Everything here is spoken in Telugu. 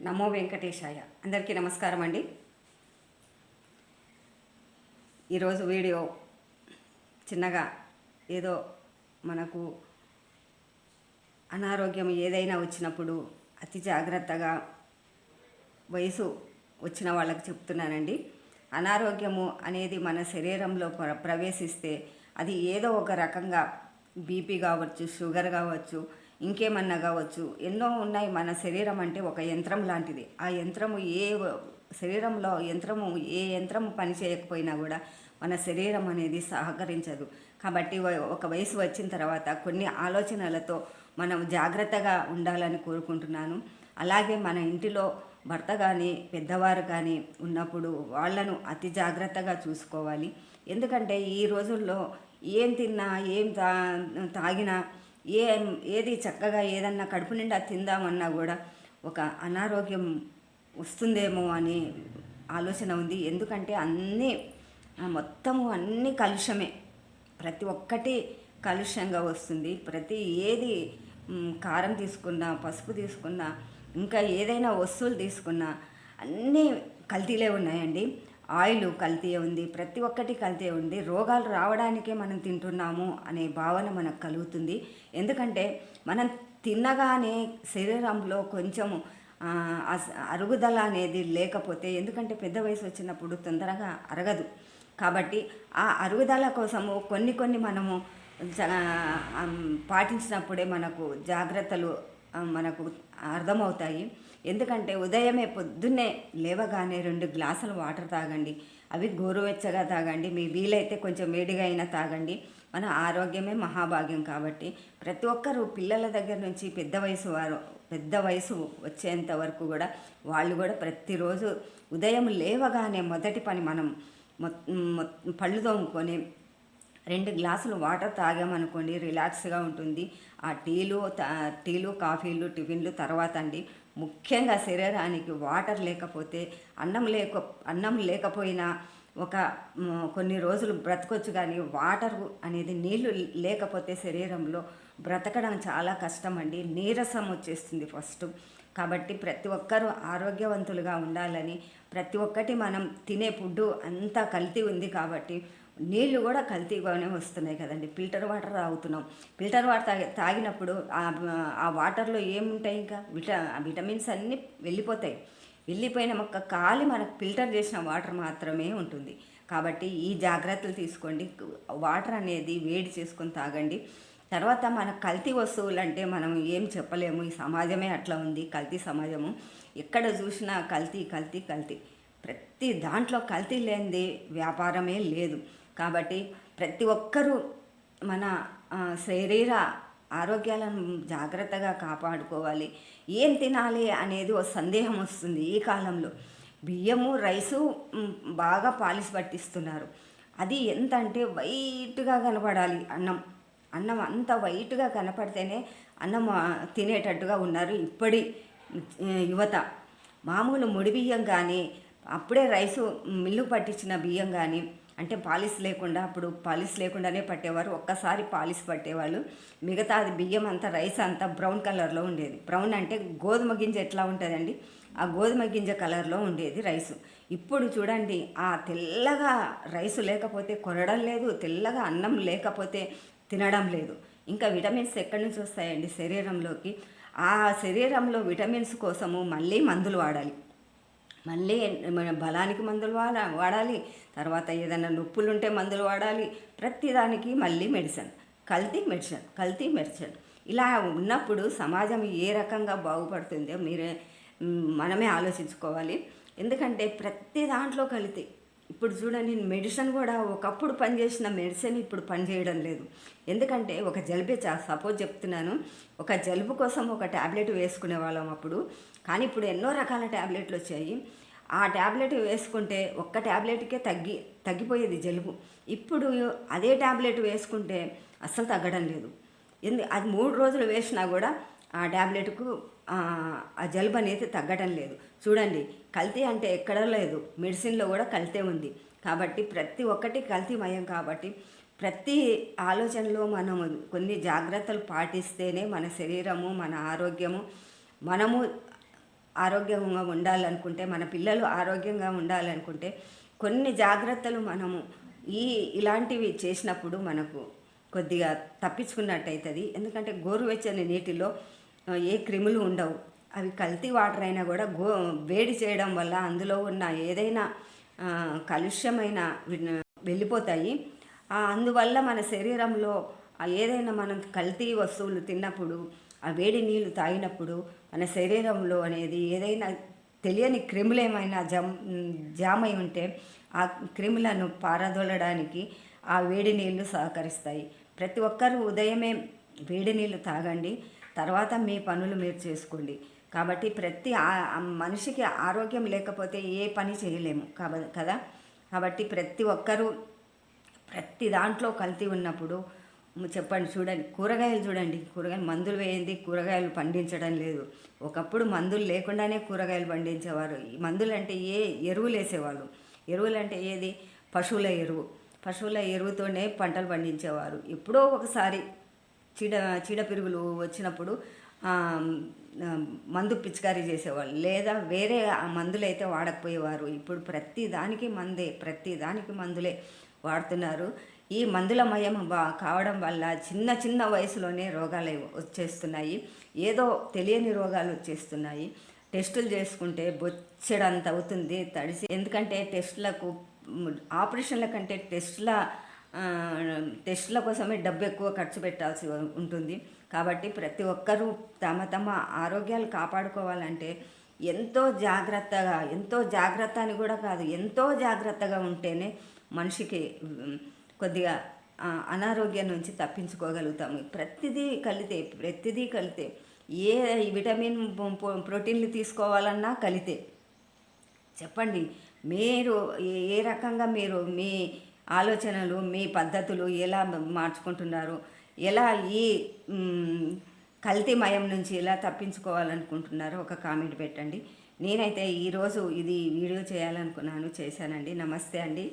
నమో వెంకటేశాయ. అందరికీ నమస్కారం అండి. ఈరోజు వీడియో చిన్నగా ఏదో మనకు అనారోగ్యం ఏదైనా వచ్చినప్పుడు అతి జాగ్రత్తగా వయసు వచ్చిన వాళ్ళకి చెప్తున్నానండి. అనారోగ్యము అనేది మన శరీరంలో ప్ర- ప్రవేశిస్తే అది ఏదో ఒక రకంగా బీపీ కావచ్చు షుగర్ కావచ్చు ఇంకేమన్నా కావచ్చు. ఎన్నో ఉన్నాయి మన శరీరం అంటే ఒక యంత్రం లాంటిది. ఆ యంత్రము ఏ శరీరంలో యంత్రము ఏ యంత్రం పని చేయకపోయినా కూడా మన శరీరం అనేది సహకరించదు. కాబట్టి వ- ఒక వయసు వచ్చిన తర్వాత కొన్ని ఆలోచనలతో మనం జాగ్రత్తగా ఉండాలని కోరుకుంటున్నాను. అలాగే మన ఇంటిలో భర్త కానీ పెద్దవారు కానీ ఉన్నప్పుడు వాళ్ళను అతి జాగ్రత్తగా చూసుకోవాలి. ఎందుకంటే ఈ రోజుల్లో ఏం తిన్నా ఏం తా తాగినా ఏం ఏది చక్కగా ఏదన్నా కడుపు నిండా తిందామన్నా కూడా ఒక అనారోగ్యం వస్తుందేమో అని ఆలోచన ఉంది. ఎందుకంటే అన్నీ మొత్తము అన్నీ కలుషమే. ప్రతి ఒక్కటి కలుష్యంగా వస్తుంది. ప్రతి ఏది కారం తీసుకున్నా పసుపు తీసుకున్నా ఇంకా ఏదైనా వస్తువులు తీసుకున్నా అన్నీ కల్తీలే ఉన్నాయండి. ఆయిల్ కల్తీ ఉంది ప్రతి ఒక్కటి కల్తీ ఉంది రోగాలు రావడానికే మనం తింటున్నాము అనే భావన మనకు కలుగుతుంది. ఎందుకంటే మనం తిన్నగానే శరీరంలో కొంచెము అరుగుదల అనేది లేకపోతే ఎందుకంటే పెద్ద వయసు వచ్చినప్పుడు తొందరగా అరగదు. కాబట్టి ఆ అరుగుదల కోసము కొన్ని కొన్ని మనము జ- పాటించినప్పుడే మనకు జాగ్రత్తలు మనకు అర్థమవుతాయి. ఎందుకంటే ఉదయమే పొద్దున్నే లేవగానే రెండు గ్లాసులు వాటర్ తాగండి. అవి గోరువెచ్చగా తాగండి. మీ వీలైతే కొంచెం వేడిగా అయినా తాగండి. మన ఆరోగ్యమే మహాభాగ్యం కాబట్టి ప్రతి ఒక్కరూ పిల్లల దగ్గర నుంచి పెద్ద వయసు వారు పెద్ద వయసు వచ్చేంత వరకు కూడా వాళ్ళు కూడా ప్రతిరోజు ఉదయం లేవగానే మొదటి పని మనం మొత్ పళ్ళు తోముకొని రెండు గ్లాసులు వాటర్ తాగామనుకోండి రిలాక్స్గా ఉంటుంది. ఆ టీలు తా- టీలు కాఫీలు టిఫిన్లు తర్వాత అండి ముఖ్యంగా శరీరానికి వాటర్ లేకపోతే అన్నం లేక అన్నం లేకపోయినా ఒక కొన్ని రోజులు బ్రతకొచ్చు కానీ వాటర్ అనేది నీళ్ళు లేకపోతే శరీరంలో బ్రతకడం చాలా కష్టం అండి నీరసం వచ్చేస్తుంది ఫస్ట్. కాబట్టి ప్రతి ఒక్కరూ ఆరోగ్యవంతులుగా ఉండాలని ప్రతి ఒక్కటి మనం తినే ఫుడ్ అంతా కల్తీ ఉంది కాబట్టి నీళ్ళు కూడా కల్తీగానే వస్తున్నాయి కదండి. ఫిల్టర్ వాటర్ తాగుతున్నాం. ఫిల్టర్ వాటర్ తాగి తాగినప్పుడు ఆ ఆ వాటర్లో ఏముంటాయి ఇంకా? విట విటమిన్స్ అన్నీ వెళ్ళిపోతాయి. వెళ్ళిపోయిన మొక్క కాలి మనకు ఫిల్టర్ చేసిన వాటర్ మాత్రమే ఉంటుంది. కాబట్టి ఈ జాగ్రత్తలు తీసుకోండి. వాటర్ అనేది వేడి చేసుకొని తాగండి. తర్వాత మన కల్తీ వస్తువులు అంటే మనం ఏం చెప్పలేము. ఈ సమాజమే అట్లా ఉంది. కల్తీ సమాజము. ఎక్కడ చూసినా కల్తీ కల్తీ కల్తీ. ప్రతి దాంట్లో కల్తీ లేనిది వ్యాపారమే లేదు. కాబట్టి ప్రతి ఒక్కరూ మన శరీర ఆరోగ్యాలను జాగ్రత్తగా కాపాడుకోవాలి. ఏం తినాలి అనేది ఒక సందేహం వస్తుంది ఈ కాలంలో. బియ్యము రైసు బాగా పాలిసి పట్టిస్తున్నారు. అది ఎంత అంటే వైట్గా కనపడాలి అన్నం. అన్నం అంత వైట్గా కనపడితేనే అన్నం తినేటట్టుగా ఉన్నారు ఇప్పటి యువత. మామూలు ముడి బియ్యం కానీ అప్పుడే రైసు మిల్లు పట్టించిన బియ్యం కానీ అంటే పాలిస్ లేకుండా అప్పుడు పాలిస్ లేకుండానే పట్టేవారు. ఒక్కసారి పాలిస్ పట్టేవాళ్ళు. మిగతా అది బియ్యం అంతా రైస్ అంతా బ్రౌన్ కలర్లో ఉండేది. బ్రౌన్ అంటే గోధుమ గింజ ఎట్లా ఉంటుందండి? ఆ గోధుమ గింజ కలర్లో ఉండేది రైసు. ఇప్పుడు చూడండి ఆ తెల్లగా రైసు లేకపోతే కొనడం లేదు తెల్లగా అన్నం లేకపోతే తినడం లేదు. ఇంకా విటమిన్స్ ఎక్కడి నుంచి వస్తాయండి శరీరంలోకి? ఆ శరీరంలో విటమిన్స్ కోసము మళ్ళీ మందులు వాడాలి. మళ్ళీ మన బలానికి మందులు వాడ వాడాలి. తర్వాత ఏదైనా నొప్పులు ఉంటే మందులు వాడాలి. ప్రతిదానికి మళ్ళీ మెడిసిన్. కల్తీ మెడిసిన్ కల్తీ మెడిసిన్. ఇలా ఉన్నప్పుడు సమాజం ఏ రకంగా బాగుపడుతుందో మీరే మనమే ఆలోచించుకోవాలి. ఎందుకంటే ప్రతి దాంట్లో కల్తీ. ఇప్పుడు చూడండి మెడిసిన్ కూడా ఒకప్పుడు పనిచేసిన మెడిసిన్ ఇప్పుడు పనిచేయడం లేదు. ఎందుకంటే ఒక జలుబే చా సపోజ్ చెప్తున్నాను ఒక జలుబు కోసం ఒక ట్యాబ్లెట్ వేసుకునే వాళ్ళం అప్పుడు. కానీ ఇప్పుడు ఎన్నో రకాల ట్యాబ్లెట్లు వచ్చాయి. ఆ ట్యాబ్లెట్ వేసుకుంటే ఒక్క ట్యాబ్లెట్కే తగ్గి తగ్గిపోయేది జలుబు. ఇప్పుడు అదే ట్యాబ్లెట్ వేసుకుంటే అస్సలు తగ్గడం లేదు. ఎందు అది మూడు రోజులు వేసినా కూడా ఆ ట్యాబ్లెట్కు ఆ జలుబు అనేది తగ్గడం లేదు. చూడండి కల్తీ అంటే ఎక్కడ లేదు. మెడిసిన్లో కూడా కల్తీ ఉంది. కాబట్టి ప్రతి ఒక్కటి కల్తీమయం కాబట్టి ప్రతి ఆలోచనలో మనము కొన్ని జాగ్రత్తలు పాటిస్తేనే మన శరీరము మన ఆరోగ్యము మనము ఆరోగ్యంగా ఉండాలనుకుంటే మన పిల్లలు ఆరోగ్యంగా ఉండాలనుకుంటే కొన్ని జాగ్రత్తలు మనము ఈ ఇలాంటివి చేసినప్పుడు మనకు కొద్దిగా తప్పించుకున్నట్టయితుంది. ఎందుకంటే గోరువెచ్చని నీటిలో ఏ క్రిములు ఉండవు. అవి కల్తీ వాటర్ అయినా కూడా గో వేడి చేయడం వల్ల అందులో ఉన్న ఏదైనా కలుష్యమైన వెళ్ళిపోతాయి. అందువల్ల మన శరీరంలో ఏదైనా మనం కల్తీ వస్తువులు తిన్నప్పుడు ఆ వేడి నీళ్ళు తాగినప్పుడు మన శరీరంలో అనేది ఏదైనా తెలియని క్రిములు ఏమైనా జమ్ జామై అయి ఉంటే ఆ క్రిములను పారదోలడానికి ఆ వేడి నీళ్ళు సహకరిస్తాయి. ప్రతి ఒక్కరూ ఉదయమే వేడి నీళ్ళు తాగండి. తర్వాత మీ పనులు మీరు చేసుకోండి. కాబట్టి ప్రతి ఆ- మనిషికి ఆరోగ్యం లేకపోతే ఏ పని చేయలేము కాబ కదా? కాబట్టి ప్రతి ఒక్కరూ ప్రతి దాంట్లో కల్తీ ఉన్నప్పుడు చెప్పండి చూడండి. కూరగాయలు చూడండి. కూరగాయలు మందులు వేయింది కూరగాయలు పండించడం లేదు. ఒకప్పుడు మందులు లేకుండానే కూరగాయలు పండించేవారు. ఈ మందులు అంటే ఏ ఎరువులు వేసేవాళ్ళు? ఎరువులు అంటే ఏది? పశువుల ఎరువు. పశువుల ఎరువుతోనే పంటలు పండించేవారు. ఎప్పుడో ఒకసారి చీడ చీడపిరుగులు వచ్చినప్పుడు మందు పిచికారీ చేసేవాళ్ళు. లేదా వేరే మందులు అయితే వాడకపోయేవారు. ఇప్పుడు ప్రతి దానికి మందే ప్రతి దానికి మందులే వాడుతున్నారు. ఈ మందుల మయం బా- కావడం వల్ల చిన్న చిన్న వయసులోనే రోగాలు వచ్చేస్తున్నాయి. ఏదో తెలియని రోగాలు వచ్చేస్తున్నాయి. టెస్టులు చేసుకుంటే బొచ్చెడంత అవుతుంది తడిసి. ఎందుకంటే టెస్టులకు ఆపరేషన్ల కంటే టెస్టుల టెస్టుల కోసమే డబ్బు ఎక్కువ ఖర్చు పెట్టాల్సి ఉంటుంది. కాబట్టి ప్రతి ఒక్కరూ తమ తమ ఆరోగ్యాలు కాపాడుకోవాలంటే ఎంతో జాగ్రత్తగా ఎంతో జాగ్రత్త అని కూడా కాదు ఎంతో జాగ్రత్తగా ఉంటేనే మనిషికి కొద్దిగా అనారోగ్యం నుంచి తప్పించుకోగలుగుతాము. ప్రతిదీ కలితే ప్రతిదీ కలితే ఏ విటమిన్ ప్రోటీన్లు తీసుకోవాలన్నా కలితే. చెప్పండి మీరు ఏ రకంగా మీరు మీ ఆలోచనలు మీ పద్ధతులు ఎలా మార్చుకుంటున్నారు? ఎలా ఈ కల్తీమయం నుంచి ఎలా తప్పించుకోవాలనుకుంటున్నారో ఒక కామెంట్ పెట్టండి. నేనైతే ఈరోజు ఇది వీడియో చేయాలనుకున్నాను చేశానండి. నమస్తే అండి.